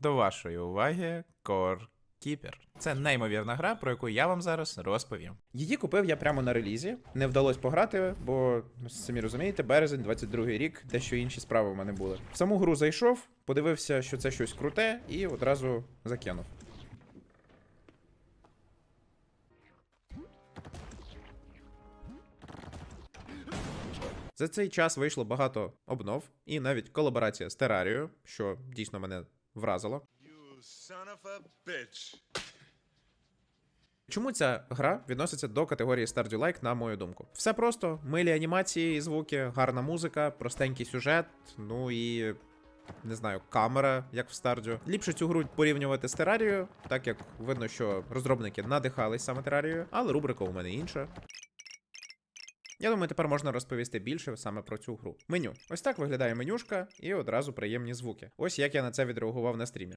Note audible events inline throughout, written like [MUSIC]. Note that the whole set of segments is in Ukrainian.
До вашої уваги Core Keeper. Це неймовірна гра, про яку я вам зараз розповім. Її купив я прямо на релізі. Не вдалося пограти, бо ну, самі розумієте, березень, 22-й рік, дещо інші справи в мене були. В саму гру зайшов, подивився, що це щось круте, і одразу закинув. За цей час вийшло багато обнов, і навіть колаборація з Терарією, що дійсно мене вразило. Чому ця гра відноситься до категорії Stardew Like, на мою думку? Все просто, милі анімації і звуки, гарна музика, простенький сюжет, ну і. Не знаю, камера, як в Stardew. Ліпше цю гру порівнювати з Терарією, так як видно, що розробники надихались саме Терарією, але рубрика у мене інша. Я думаю, тепер можна розповісти більше саме про цю гру. Меню. Ось так виглядає менюшка і одразу приємні звуки. Ось як я на це відреагував на стрімі.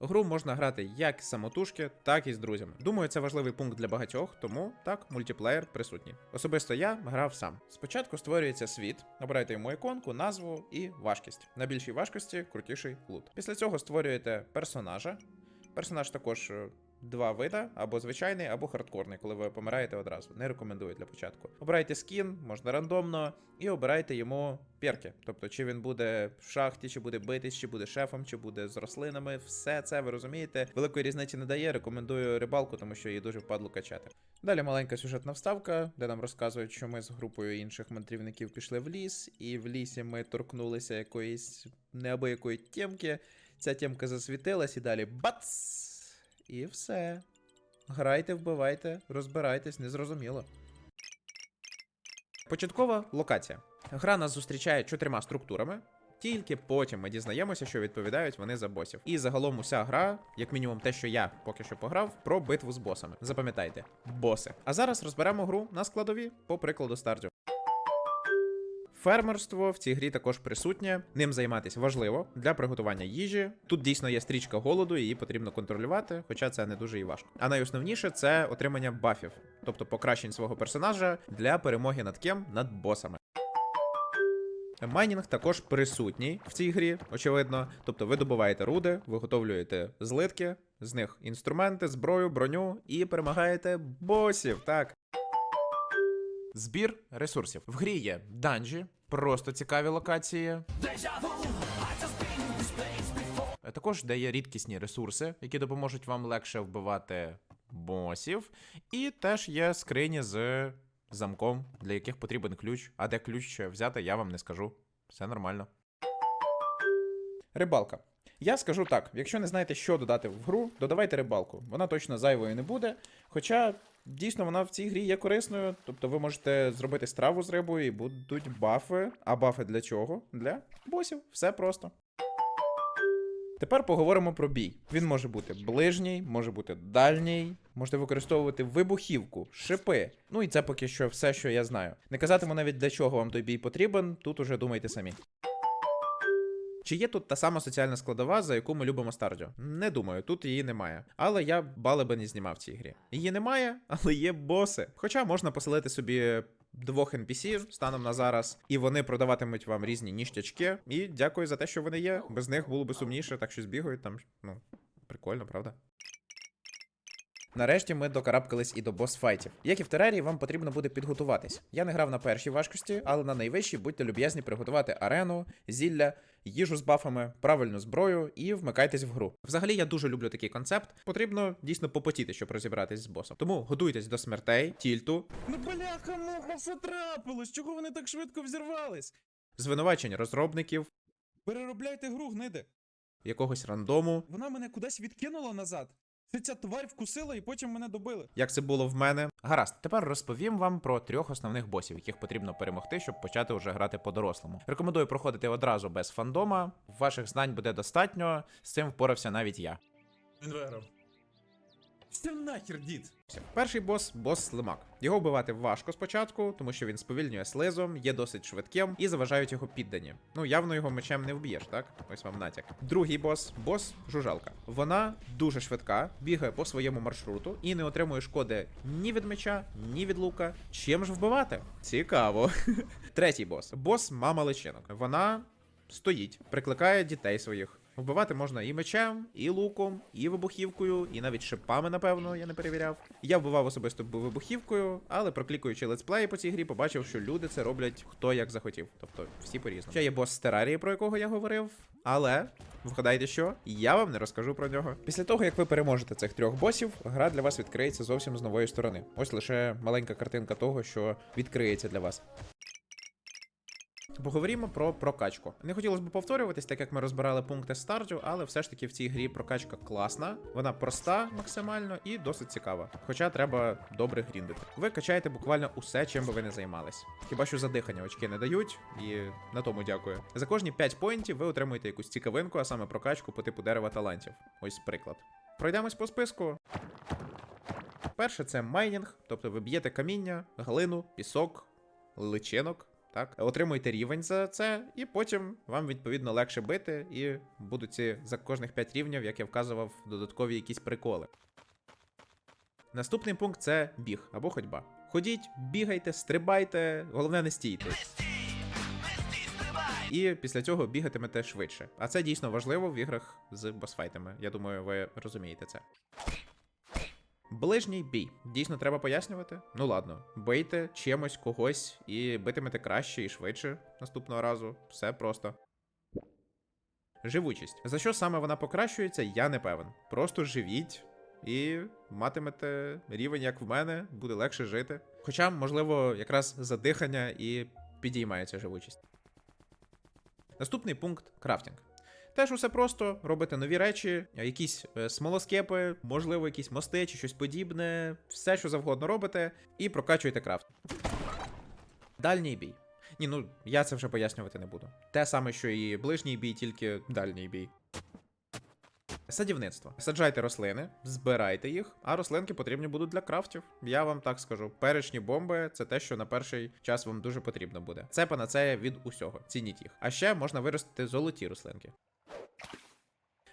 Гру можна грати як самотужки, так і з друзями. Думаю, це важливий пункт для багатьох, тому так, мультиплеєр присутній. Особисто я грав сам. Спочатку створюється світ, обирайте йому іконку, назву і важкість. На більшій важкості крутіший лут. Pісля цього створюєте персонажа. Персонаж також е, два вида: або звичайний, або хардкорний, коли ви помираєте одразу. Не рекомендую для початку. Обирайте скін, можна рандомно, і обирайте йому перки. Тобто, чи він буде в шахті, чи буде битись, чи буде шефом, чи буде з рослинами. Все це ви розумієте. Великої різниці не дає. Рекомендую рибалку, тому що її дуже впадло качати. Далі маленька сюжетна вставка, де нам розказують, що ми з групою інших мандрівників пішли в ліс, і в лісі ми торкнулися якоїсь неабиякої тємки. Ця тємка засвітилась і далі бац! І все. Грайте, вбивайте, розбирайтесь, незрозуміло. Початкова локація. Гра нас зустрічає чотирма структурами. Тільки потім ми дізнаємося, що відповідають вони за босів. І загалом уся гра, як мінімум те, що я поки що пограв, про битву з босами. Запам'ятайте, боси. А зараз розберемо гру на складові по прикладу Stardew. Фермерство в цій грі також присутнє. Ним займатися важливо для приготування їжі. Тут дійсно є стрічка голоду, її потрібно контролювати, хоча це не дуже і важко. А найосновніше це отримання бафів, тобто покращень свого персонажа для перемоги над ким над босами. Майнінг також присутній в цій грі, очевидно. Тобто ви добуваєте руди, виготовлюєте злитки, з них інструменти, зброю, броню і перемагаєте босів. Так. Збір ресурсів. В грі є данжі, просто цікаві локації. Е, Також де є рідкісні ресурси, які допоможуть вам легше вбивати босів. І теж є скрині з замком, для яких потрібен ключ. А де ключ взяти, я вам не скажу. Все нормально. Рибалка. Я скажу так: якщо не знаєте, що додати в гру, додавайте рибалку. Вона точно зайвою не буде. Хоча дійсно вона в цій грі є корисною. Тобто ви можете зробити страву з рибою і будуть бафи. А бафи для чого? Для босів. Все просто. Тепер поговоримо про бій. Він може бути ближній, може бути дальній, можете використовувати вибухівку, шипи. Ну і це поки що все, що я знаю. Не казатиму навіть для чого вам той бій потрібен, тут уже думайте самі. Чи є тут та сама соціальна складова, за яку ми любимо Стардю? Не думаю, тут її немає. Але я бали би не знімав в цій грі. Її немає, [LAUGHS] але є боси. Хоча можна поселити собі двох NPC станом на зараз, і вони продаватимуть вам різні ніштячки. І дякую за те, що вони є. Без них було би сумніше, так що збігають там. Ну, прикольно, правда? Нарешті ми докарабкались і до босфайтів. Як і в терарії, вам потрібно буде підготуватись. Я не грав на першій важкості, але на найвищій будьте люб'язні приготувати арену, зілля, їжу з бафами, правильну зброю і вмикайтесь в гру. Взагалі я дуже люблю такий концепт. Потрібно дійсно попотіти, щоб розібратись з босом. Тому готуйтесь до смертей, тільту, Ну бляха, муха, що трапилось? Чого вони так швидко взірвались? звинувачень розробників, Переробляйте гру, гниде. якогось рандому, Вона мене кудись відкинула назад. Це ця тварь вкусила і потім мене добили. як це було в мене. Гаразд, тепер розповім вам про трьох основних босів, яких потрібно перемогти, щоб почати вже грати по-дорослому. Рекомендую проходити одразу без фандома. Ваших знань буде достатньо. З цим впорався навіть я. Він виграв. Що нахер, дід? Перший бос бос слимак. Його вбивати важко спочатку, тому що він сповільнює слизом, є досить швидким і заважають його піддані. Ну, явно його мечем не вб'єш, так? Ось вам натяк. Другий бос бос жужалка. Вона дуже швидка, бігає по своєму маршруту і не отримує шкоди ні від меча, ні від лука. Чим ж вбивати? Цікаво. [LAUGHS] Третій бос бос мама личинок. Вона стоїть, прикликає дітей своїх. Вбивати можна і мечем, і луком, і вибухівкою, і навіть шипами, напевно, я не перевіряв. Я вбивав особисто вибухівкою, але проклікуючи летсплеї по цій грі, побачив, що люди це роблять хто як захотів. Тобто всі по-різному. Ще є бос з терарії, про якого я говорив. Але вгадайте що? Я вам не розкажу про нього. Після того, як ви переможете цих трьох босів, гра для вас відкриється зовсім з нової сторони. Ось лише маленька картинка того, що відкриється для вас. Поговоримо про прокачку. Не хотілося б повторюватись, так як ми розбирали пункти старту, але все ж таки в цій грі прокачка класна, вона проста максимально і досить цікава. Хоча треба добре гріндити. Ви качаєте буквально усе, чим би ви не займались. Хіба що за дихання очки не дають, і на тому дякую. За кожні 5 поінтів ви отримуєте якусь цікавинку, а саме прокачку по типу дерева талантів. Ось приклад. Пройдемось по списку. Перше це майнінг, тобто ви б'єте каміння, глину, пісок, личинок. Так, отримуєте рівень за це, і потім вам відповідно легше бити, і будуть ці за кожних 5 рівнів, як я вказував, додаткові якісь приколи. Наступний пункт це біг або ходьба. Ходіть, бігайте, стрибайте, головне не стійте. І після цього бігатимете швидше. А це дійсно важливо в іграх з босфайтами. Я думаю, ви розумієте це. Ближній бій. Дійсно треба пояснювати? Ну ладно, бийте чимось когось і битимете краще і швидше наступного разу. Все просто. Живучість. За що саме вона покращується, я не певен. Просто живіть і матимете рівень, як в мене, буде легше жити. Хоча, можливо, якраз за дихання і підіймається живучість. Наступний пункт крафтинг. Теж усе просто, робите нові речі, якісь е, смолоскепи, можливо, якісь мости чи щось подібне, все, що завгодно робите, і прокачуєте крафт. Дальній бій. Ні, ну я це вже пояснювати не буду. Те саме, що і ближній бій, тільки дальній бій. Садівництво. Саджайте рослини, збирайте їх, а рослинки потрібні будуть для крафтів. Я вам так скажу. Перечні бомби це те, що на перший час вам дуже потрібно буде. Це панацея від усього. Цініть їх. А ще можна виростити золоті рослинки.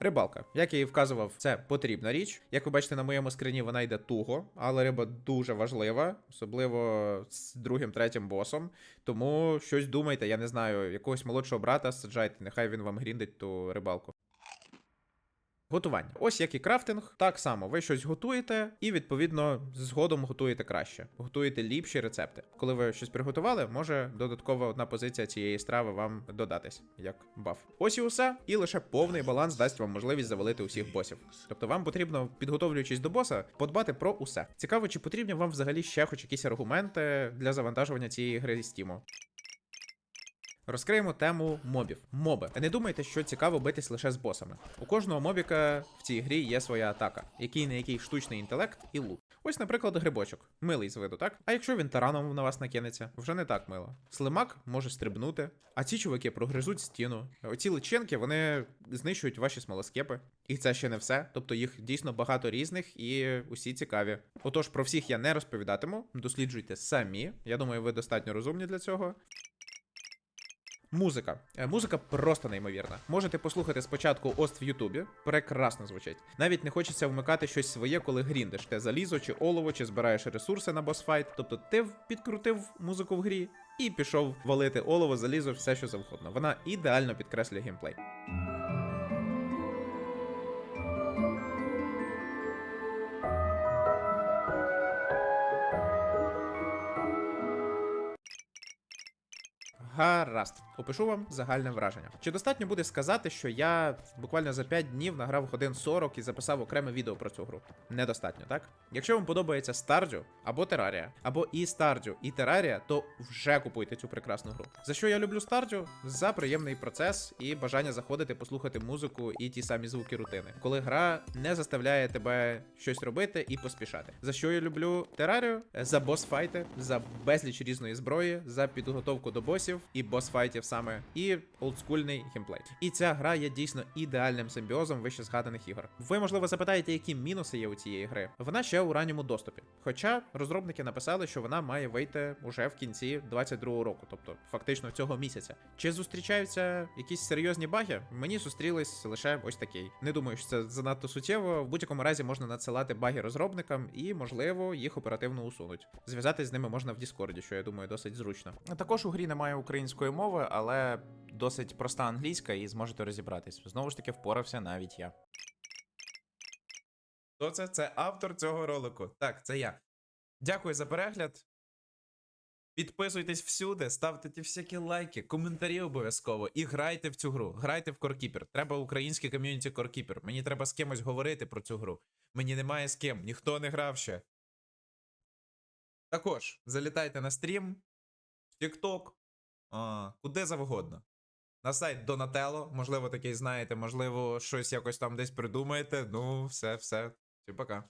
Рибалка, як я і вказував, це потрібна річ. Як ви бачите, на моєму скрині вона йде туго, але риба дуже важлива, особливо з другим, третім босом. Тому щось думайте, я не знаю, якогось молодшого брата саджайте, нехай він вам гріндить ту рибалку. Готування. Ось як і крафтинг. Так само, ви щось готуєте, і відповідно згодом готуєте краще. Готуєте ліпші рецепти. Коли ви щось приготували, може додаткова одна позиція цієї страви вам додатись, як баф. Ось і усе. І лише повний баланс дасть вам можливість завалити усіх босів. Тобто вам потрібно, підготовлюючись до боса, подбати про усе. Цікаво, чи потрібні вам взагалі ще хоч якісь аргументи для завантажування цієї гри з Steam. Розкриємо тему мобів. Моби. Не думайте, що цікаво битись лише з босами. У кожного мобіка в цій грі є своя атака, який не який штучний інтелект і лут. Ось, наприклад, грибочок. Милий з виду, так? А якщо він тараном на вас накинеться, вже не так мило. Слимак може стрибнути, а ці чуваки прогризуть стіну. Оці личинки вони знищують ваші смолоскепи. І це ще не все. Тобто їх дійсно багато різних і усі цікаві. Отож, про всіх я не розповідатиму. Досліджуйте самі. Я думаю, ви достатньо розумні для цього. Музика. Е, Музика просто неймовірна. Можете послухати спочатку Ост в Ютубі. Прекрасно звучить. Навіть не хочеться вмикати щось своє, коли гріндиш. Те залізо чи олово, чи збираєш ресурси на босфайт. Тобто ти підкрутив музику в грі і пішов валити олово, залізо, все що завгодно. Вона ідеально підкреслює геймплей. Гаразд, опишу вам загальне враження. Чи достатньо буде сказати, що я буквально за 5 днів награв годин 40 і записав окреме відео про цю гру? Недостатньо, так? Якщо вам подобається Stardew або Терарія, або і Stardew, і Терарія, то вже купуйте цю прекрасну гру. За що я люблю Stardew? За приємний процес і бажання заходити, послухати музику і ті самі звуки рутини, коли гра не заставляє тебе щось робити і поспішати. За що я люблю Терарію? За босфайти, за безліч різної зброї, за підготовку до босів і босфайтів саме, і олдскульний геймплей. І ця гра є дійсно ідеальним симбіозом вище згаданих ігор. Ви, можливо, запитаєте, які мінуси є у цієї гри. Вона ще у ранньому доступі. Хоча розробники написали, що вона має вийти уже в кінці 22-го року, тобто фактично цього місяця. Чи зустрічаються якісь серйозні баги? Мені зустрілись лише ось такий. Не думаю, що це занадто суттєво. В будь-якому разі можна надсилати баги розробникам і, можливо, їх оперативно усунуть. Зв'язатись з ними можна в Діскорді, що я думаю досить зручно. Також у грі немає української мови, але досить проста англійська, і зможете розібратись. Знову ж таки, впорався навіть я. Хто це? Це автор цього ролику. Так, це я. Дякую за перегляд. Підписуйтесь всюди, ставте ті всякі лайки, коментарі обов'язково і грайте в цю гру. Грайте в Core Треба українське ком'юніті Core Мені треба з кимось говорити про цю гру. Мені немає з ким, ніхто не грав ще. Також залітайте на стрім, TikTok, а, куди завгодно. На сайт Донателло, можливо, такий знаєте, можливо, щось якось там десь придумаєте. Ну, все, все. Всім пока.